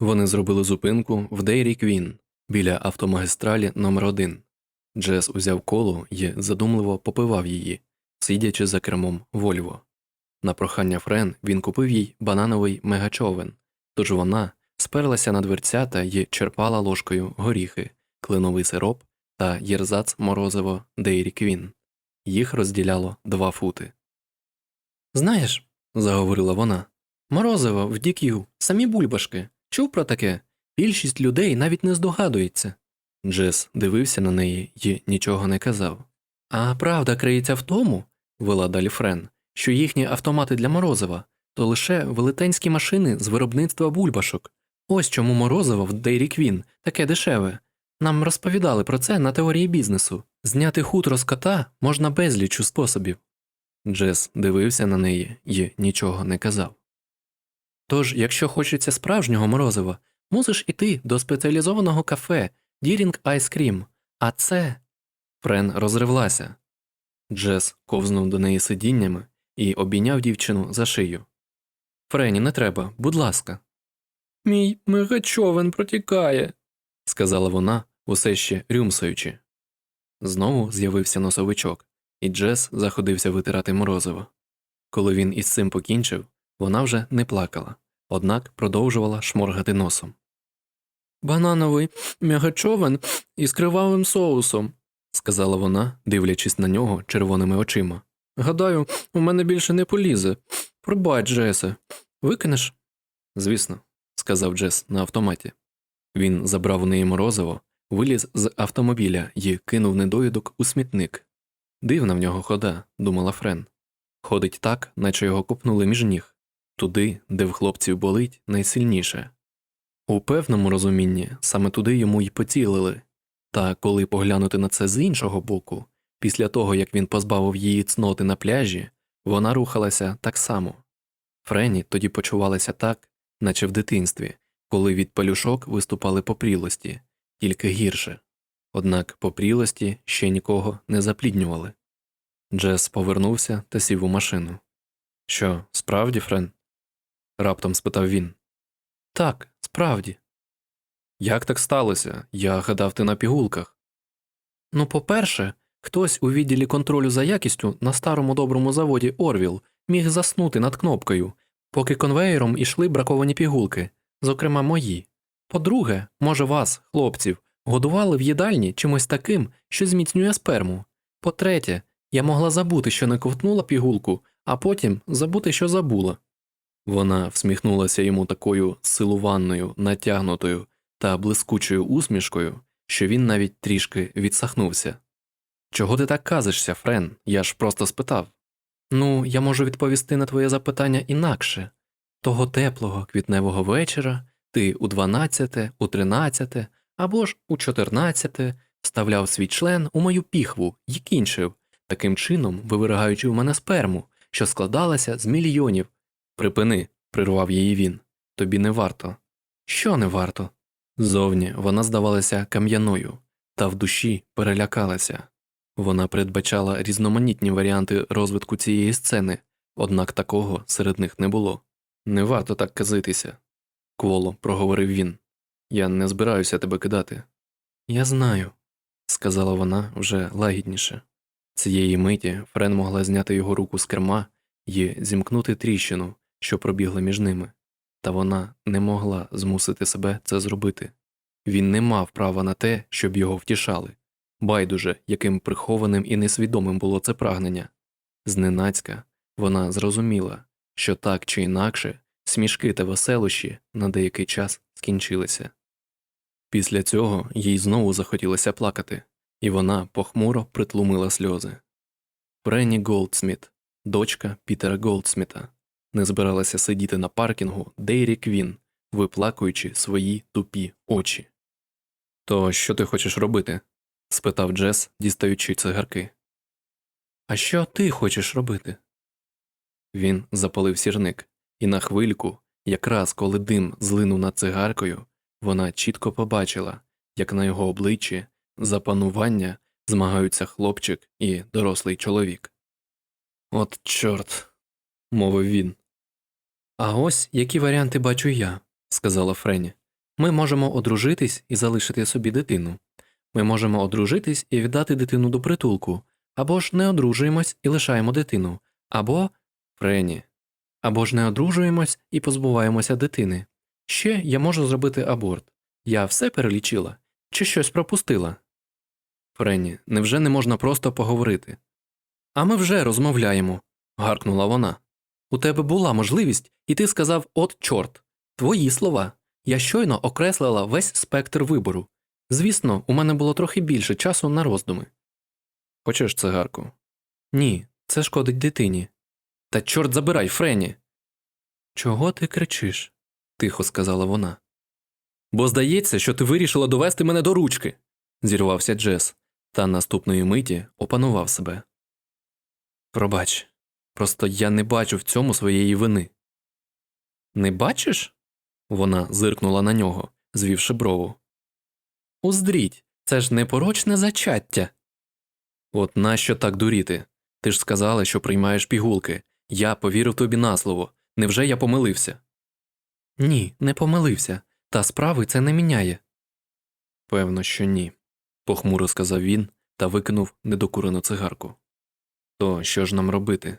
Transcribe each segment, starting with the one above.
Вони зробили зупинку в Дейрі Квін біля автомагістралі номер 1 Джес узяв колу і задумливо попивав її, сидячи за кермом Вольво. На прохання Френ він купив їй банановий мегачовен, тож вона сперлася на дверцята і черпала ложкою горіхи, кленовий сироп та єрзац морозиво Дейрі Квін. Їх розділяло два фути. Знаєш, заговорила вона, морозиво в DQ, самі бульбашки. Чув про таке? Більшість людей навіть не здогадується. Джес дивився на неї і нічого не казав. А правда криється в тому, вела далі Френ, що їхні автомати для морозива то лише велетенські машини з виробництва бульбашок. Ось чому морозиво в Дейрі Квін таке дешеве. Нам розповідали про це на теорії бізнесу. Зняти хутро з кота можна безлічу способів. Джес дивився на неї і нічого не казав. Тож, якщо хочеться справжнього морозива, мусиш іти до спеціалізованого кафе Дірінг Айскрім, а це. Френ розривлася. Джес ковзнув до неї сидіннями і обійняв дівчину за шию. Френі, не треба, будь ласка. Мій мегачовен протікає, сказала вона, усе ще рюмсаючи. Знову з'явився носовичок, і Джес заходився витирати морозиво. Коли він із цим покінчив, вона вже не плакала, однак продовжувала шморгати носом. Банановий м'ягачовен із кривавим соусом, сказала вона, дивлячись на нього червоними очима. Гадаю, у мене більше не полізе. Пробач, Джесе. Викинеш? Звісно, сказав Джес на автоматі. Він забрав у неї морозиво, виліз з автомобіля і кинув недоїдок у смітник. Дивна в нього хода, думала Френ. Ходить так, наче його копнули між ніг, туди, де в хлопців болить найсильніше. У певному розумінні саме туди йому й поцілили, та коли поглянути на це з іншого боку, після того як він позбавив її цноти на пляжі, вона рухалася так само. Френі тоді почувалася так, наче в дитинстві, коли від пелюшок виступали попрілості, тільки гірше. Однак попрілості ще нікого не запліднювали. Джес повернувся та сів у машину. Що, справді, Френ? Раптом спитав він. Так, справді. Як так сталося? Я гадав ти на пігулках. Ну, по-перше, хтось у відділі контролю за якістю на старому доброму заводі Орвіл міг заснути над кнопкою, поки конвеєром ішли браковані пігулки, зокрема мої. По-друге, може, вас, хлопців, годували в їдальні чимось таким, що зміцнює сперму. По-третє, я могла забути, що не ковтнула пігулку, а потім забути, що забула. Вона всміхнулася йому такою силуванною, натягнутою та блискучою усмішкою, що він навіть трішки відсахнувся. Чого ти так казишся, Френ? Я ж просто спитав. Ну, я можу відповісти на твоє запитання інакше того теплого квітневого вечора ти у дванадцяте, у тринадцяте або ж у чотирнадцяте вставляв свій член у мою піхву і кінчив, таким чином вивирагаючи в мене сперму, що складалася з мільйонів. Припини, прирвав її він. Тобі не варто. Що не варто? Зовні вона здавалася кам'яною, та в душі перелякалася. Вона передбачала різноманітні варіанти розвитку цієї сцени, однак такого серед них не було. Не варто так казитися, кволо проговорив він. Я не збираюся тебе кидати. Я знаю, сказала вона вже лагідніше. Цієї миті Френ могла зняти його руку з керма і зімкнути тріщину, що пробігла між ними, та вона не могла змусити себе це зробити. Він не мав права на те, щоб його втішали. Байдуже, яким прихованим і несвідомим було це прагнення. Зненацька вона зрозуміла, що так чи інакше смішки та веселощі на деякий час скінчилися. Після цього їй знову захотілося плакати, і вона похмуро притлумила сльози. Френні Голдсміт, дочка Пітера Голдсміта, не збиралася сидіти на паркінгу Дейрі Квін, виплакуючи свої тупі очі. То що ти хочеш робити? спитав Джес, дістаючи цигарки. А що ти хочеш робити? Він запалив сірник, і на хвильку, якраз коли дим злинув над цигаркою, вона чітко побачила, як на його обличчі за панування змагаються хлопчик і дорослий чоловік. От чорт, мовив він. А ось які варіанти бачу я, сказала Френі. Ми можемо одружитись і залишити собі дитину. Ми можемо одружитись і віддати дитину до притулку, або ж не одружуємось і лишаємо дитину, або Френі. Або ж не одружуємось і позбуваємося дитини. Ще я можу зробити аборт. Я все перелічила чи щось пропустила. Френі, невже не можна просто поговорити? А ми вже розмовляємо, гаркнула вона. У тебе була можливість, і ти сказав от чорт. Твої слова. Я щойно окреслила весь спектр вибору. Звісно, у мене було трохи більше часу на роздуми. Хочеш цигарку? Ні, це шкодить дитині. Та чорт забирай, Френі. Чого ти кричиш? тихо сказала вона. Бо здається, що ти вирішила довести мене до ручки, зірвався Джес, та наступної миті опанував себе. Пробач, просто я не бачу в цьому своєї вини. Не бачиш? Вона зиркнула на нього, звівши брову. Уздріть, це ж непорочне зачаття. От нащо так дуріти? Ти ж сказала, що приймаєш пігулки. Я повірив тобі на слово. Невже я помилився? Ні, не помилився, та справи це не міняє. Певно, що ні, похмуро сказав він та викинув недокурену цигарку. То що ж нам робити?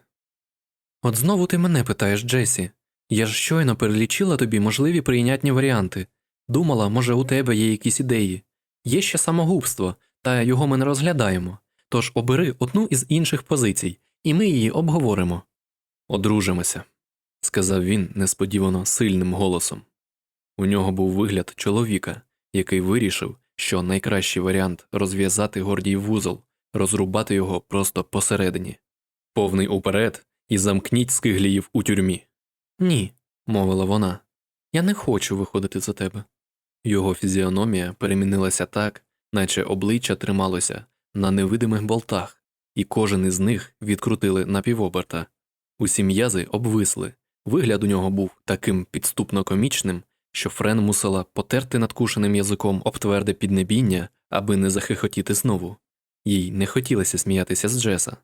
От знову ти мене питаєш, Джесі. Я ж щойно перелічила тобі можливі прийнятні варіанти. Думала, може, у тебе є якісь ідеї. Є ще самогубство, та його ми не розглядаємо. Тож обери одну із інших позицій, і ми її обговоримо. Одружимося, сказав він несподівано сильним голосом. У нього був вигляд чоловіка, який вирішив, що найкращий варіант розв'язати гордій вузол, розрубати його просто посередині. Повний уперед і замкніть скигліїв у тюрмі. Ні, мовила вона, я не хочу виходити за тебе. Його фізіономія перемінилася так, наче обличчя трималося на невидимих болтах, і кожен із них відкрутили на півоберта. Усі м'язи обвисли, вигляд у нього був таким підступно комічним, що Френ мусила потерти надкушеним язиком об тверде піднебіння, аби не захихотіти знову. Їй не хотілося сміятися з Джеса.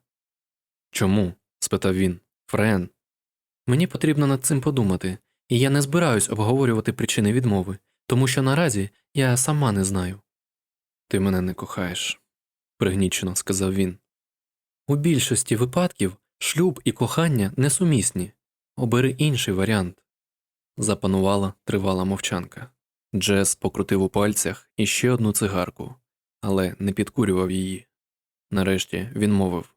Чому? Спитав він. Френ. Мені потрібно над цим подумати, і я не збираюсь обговорювати причини відмови, тому що наразі я сама не знаю. Ти мене не кохаєш, пригнічено сказав він. У більшості випадків шлюб і кохання несумісні. Обери інший варіант. Запанувала тривала мовчанка. Джес покрутив у пальцях іще одну цигарку, але не підкурював її. Нарешті він мовив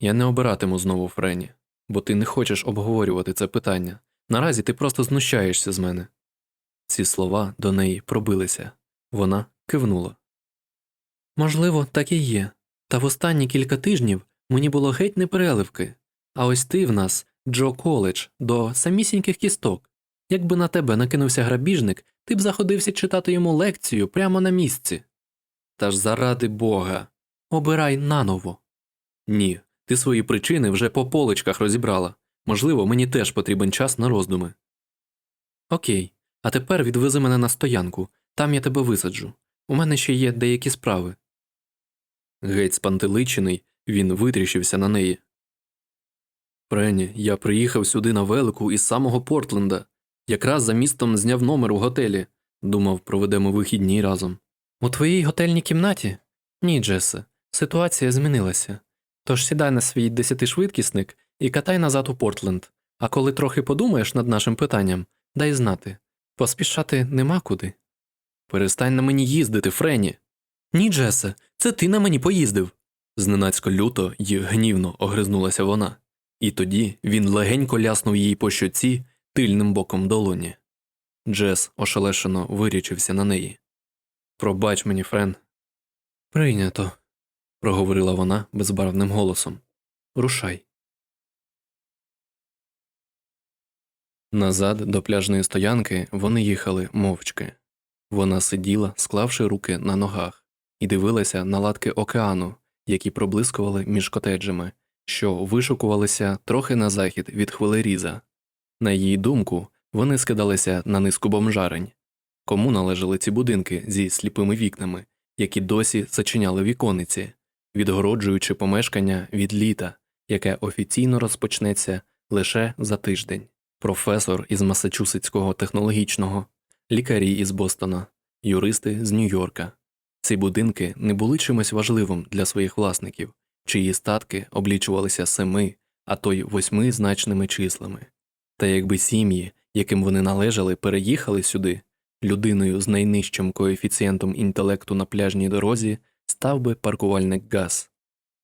Я не обиратиму знову Френі, бо ти не хочеш обговорювати це питання. Наразі ти просто знущаєшся з мене. Ці слова до неї пробилися. Вона кивнула. Можливо, так і є. Та в останні кілька тижнів мені було геть непереливки. А ось ти в нас, Джо Коледж, до самісіньких кісток. Якби на тебе накинувся грабіжник, ти б заходився читати йому лекцію прямо на місці. Та ж заради бога, обирай наново. Ні, ти свої причини вже по поличках розібрала. Можливо, мені теж потрібен час на роздуми. Окей, а тепер відвези мене на стоянку, там я тебе висаджу. У мене ще є деякі справи. Геть спантеличений, він витріщився на неї. Френі, я приїхав сюди на велику із самого Портленда. Якраз за містом зняв номер у готелі. Думав, проведемо вихідні разом. У твоїй готельній кімнаті? Ні, Джесе, ситуація змінилася. Тож сідай на свій десятишвидкісник і катай назад у Портленд. А коли трохи подумаєш над нашим питанням, дай знати. Поспішати нема куди. Перестань на мені їздити, Френі. Ні, Джесе, це ти на мені поїздив. Зненацько люто й гнівно огризнулася вона, і тоді він легенько ляснув її по щоці тильним боком долоні. Джес ошелешено вирічився на неї. Пробач мені, Френ. Прийнято, проговорила вона безбарвним голосом. Рушай. Назад до пляжної стоянки вони їхали мовчки. Вона сиділа, склавши руки на ногах, і дивилася на латки океану, які проблискували між котеджами, що вишукувалися трохи на захід від хвилеріза. На її думку, вони скидалися на низку бомжарень. Кому належали ці будинки зі сліпими вікнами, які досі зачиняли вікониці, відгороджуючи помешкання від літа, яке офіційно розпочнеться лише за тиждень. Професор із Масачусетського технологічного лікарі із Бостона, юристи з Нью-Йорка. Ці будинки не були чимось важливим для своїх власників, чиї статки облічувалися семи, а то й восьми значними числами. Та якби сім'ї, яким вони належали, переїхали сюди, людиною з найнижчим коефіцієнтом інтелекту на пляжній дорозі став би паркувальник ГАЗ.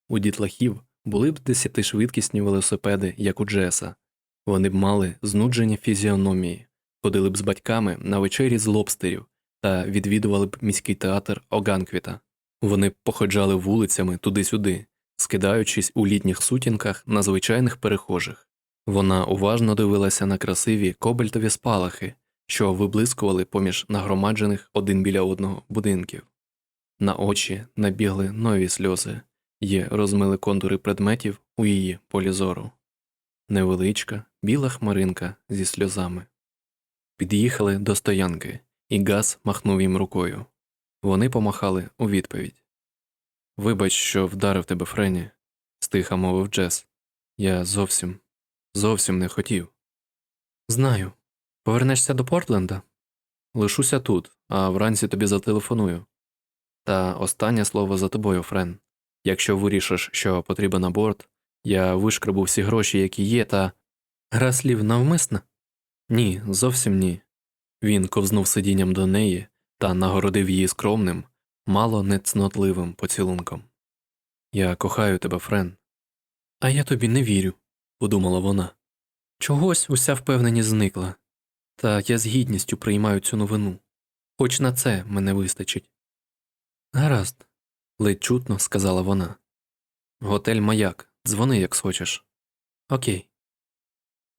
У дітлахів були б десятишвидкісні велосипеди, як у Джеса. Вони б мали знуджені фізіономії, ходили б з батьками на вечері з лобстерів та відвідували б міський театр Оганквіта. Вони б походжали вулицями туди-сюди, скидаючись у літніх сутінках на звичайних перехожих. Вона уважно дивилася на красиві кобальтові спалахи, що виблискували поміж нагромаджених один біля одного будинків. На очі набігли нові сльози і розмили контури предметів у її полі зору. Невеличка, біла хмаринка зі сльозами. Під'їхали до стоянки, і Газ махнув їм рукою. Вони помахали у відповідь. Вибач, що вдарив тебе, Френі, стиха мовив Джес. Я зовсім, зовсім не хотів. Знаю. Повернешся до Портленда? Лишуся тут, а вранці тобі зателефоную. Та останнє слово за тобою, Френ. Якщо вирішиш, що потрібен аборт, я вишкребу всі гроші, які є, та. Гра слів навмисна? Ні, зовсім ні. Він ковзнув сидінням до неї та нагородив її скромним, мало нецнотливим поцілунком. Я кохаю тебе, Френ. А я тобі не вірю, подумала вона. Чогось уся впевненість зникла. Та я з гідністю приймаю цю новину. Хоч на це мене вистачить. Гаразд, ледь чутно сказала вона. Готель маяк, дзвони, як схочеш. Окей.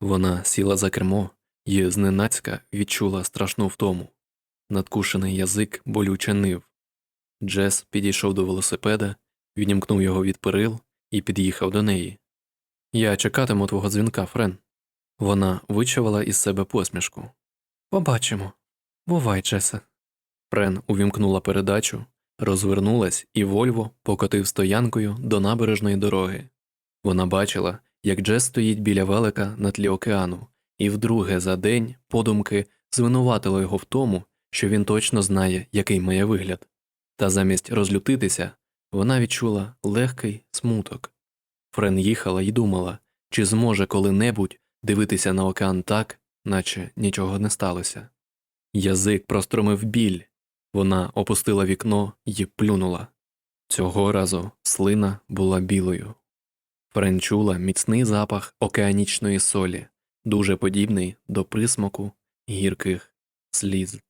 Вона сіла за кермо і зненацька відчула страшну втому. Надкушений язик болюче нив. Джес підійшов до велосипеда, відімкнув його від перил і під'їхав до неї. Я чекатиму твого дзвінка, Френ. Вона вичавила із себе посмішку. Побачимо. Бувай, Джесе. Френ увімкнула передачу, розвернулась, і Вольво покотив стоянкою до набережної дороги. Вона бачила, як Джес стоїть біля велика на тлі океану, і вдруге за день подумки звинуватило його в тому, що він точно знає, який має вигляд. Та замість розлютитися, вона відчула легкий смуток. Френ їхала і думала, чи зможе коли-небудь дивитися на океан так, наче нічого не сталося. Язик простромив біль, вона опустила вікно і плюнула. Цього разу слина була білою. Френ чула міцний запах океанічної солі, дуже подібний до присмаку гірких сліз.